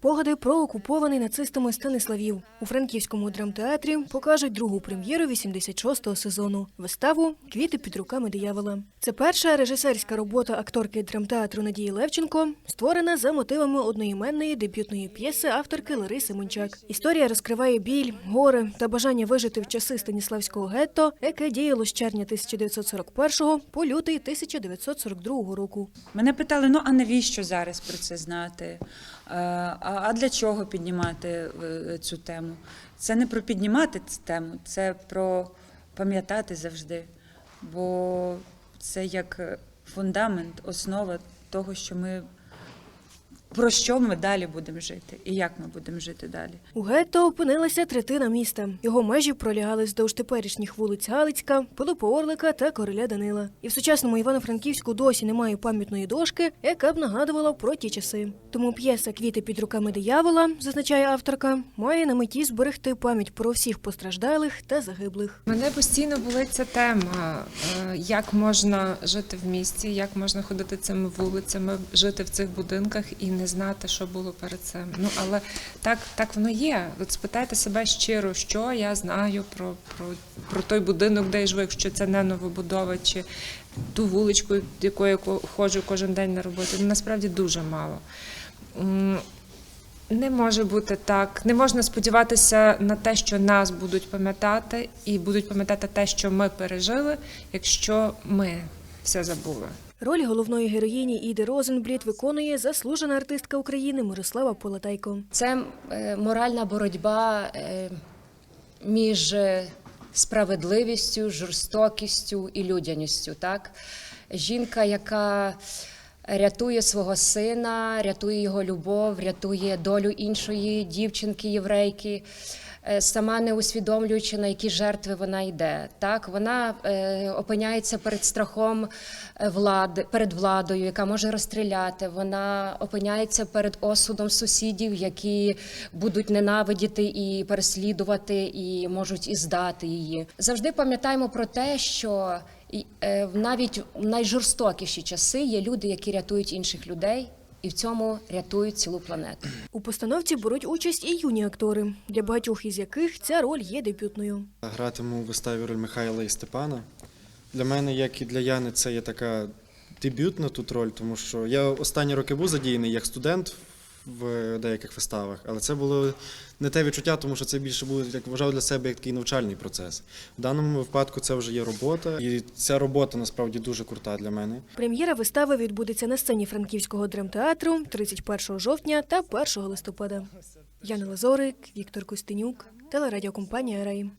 Спогади про окупований нацистами Станиславів у франківському драмтеатрі покажуть другу прем'єру 86-го сезону виставу Квіти під руками диявола. Це перша режисерська робота акторки драмтеатру Надії Левченко, створена за мотивами одноіменної дебютної п'єси авторки Лариси Мончак. Історія розкриває біль, горе та бажання вижити в часи Станіславського гетто, яке діяло з червня 1941 по лютий 1942 року. Мене питали: ну а навіщо зараз про це знати? А а для чого піднімати е, цю тему? Це не про піднімати цю тему, це про пам'ятати завжди. Бо це як фундамент, основа того, що ми про що ми далі будемо жити і як ми будемо жити далі. У гетто опинилася третина міста. Його межі пролягали вздовж теперішніх вулиць Галицька, Пилипа Орлика та Короля Данила. І в сучасному Івано-Франківську досі немає пам'ятної дошки, яка б нагадувала про ті часи. Тому п'єса Квіти під руками диявола, зазначає авторка, має на меті зберегти пам'ять про всіх постраждалих та загиблих. Мене постійно болить ця тема, е, як можна жити в місті, як можна ходити цими вулицями, жити в цих будинках і не знати, що було перед цим. Ну але так, так воно є. От спитайте себе щиро, що я знаю про, про, про той будинок, де я живу, якщо це не новобудова, чи ту вуличку, якою я ходжу кожен день на роботу. Ну, насправді дуже мало. Не може бути так. Не можна сподіватися на те, що нас будуть пам'ятати, і будуть пам'ятати те, що ми пережили, якщо ми все забули. Роль головної героїні Іди Розенбліт виконує заслужена артистка України Мирослава Полатайко. Це е, моральна боротьба е, між е, справедливістю, жорстокістю і людяністю. Так? Жінка, яка рятує свого сина, рятує його любов, рятує долю іншої дівчинки єврейки. е, Сама не усвідомлюючи, на які жертви вона йде, так вона е, опиняється перед страхом е, влади, перед владою, яка може розстріляти. Вона опиняється перед осудом сусідів, які будуть ненавидіти і переслідувати, і можуть і здати її. Завжди пам'ятаємо про те, що е, навіть в найжорстокіші часи є люди, які рятують інших людей, і в цьому рятують цілу планету. У постановці беруть участь і юні актори, для багатьох із яких ця роль є дебютною. Гратиму у виставі роль Михайла і Степана. Для мене, як і для Яни, це є така дебютна тут роль, тому що я останні роки був задіяний як студент в деяких виставах, але це було не те відчуття, тому що це більше було, як вважав для себе як такий навчальний процес. В даному випадку це вже є робота, і ця робота насправді дуже крута для мене. Прем'єра вистави відбудеться на сцені Франківського драмтеатру 31 жовтня та 1 листопада. Яна Лазорик, Віктор Костенюк, телерадіокомпанія Рей.